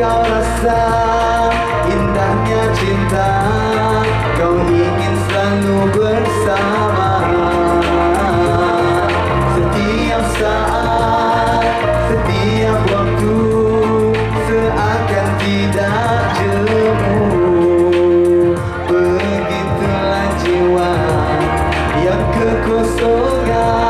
kau rasa indahnya cinta. Kau ingin selalu bersama. Setiap saat, setiap waktu Seakan tidak jemu. Begitulah jiwa yang kekosongan.